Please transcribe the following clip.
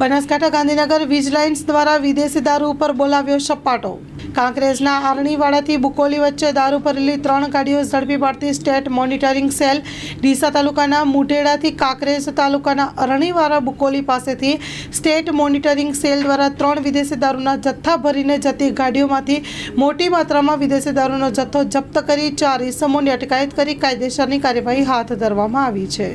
Banaskantha Gandhinagar vigilance દ્વારા વિદેશી દારૂ ઉપર બોલાવ્યો સપાટો. કાંકરેજના આરણીવાડાથી બુકોલી વચ્ચે દારૂ ભરેલી ત્રણ ગાડીઓ ઝડપી પાડતી સ્ટેટ મોનિટરિંગ સેલ ડીસા તાલુકાના મુઢેડાથી કાંકરેજ તાલુકાના અરણીવાડા બુકોલી પાસેથી સ્ટેટ મોનિટરિંગ સેલ દ્વારા ત્રણ વિદેશી દારૂના જથ્થા ભરીને જતી ગાડીઓમાંથી મોટી માત્રામાં વિદેશી દારૂનો જથ્થો જપ્ત કરી ચાર ઇસમોની અટકાયત કરી કાયદેસરની કાર્યવાહી હાથ ધરવામાં આવી છે.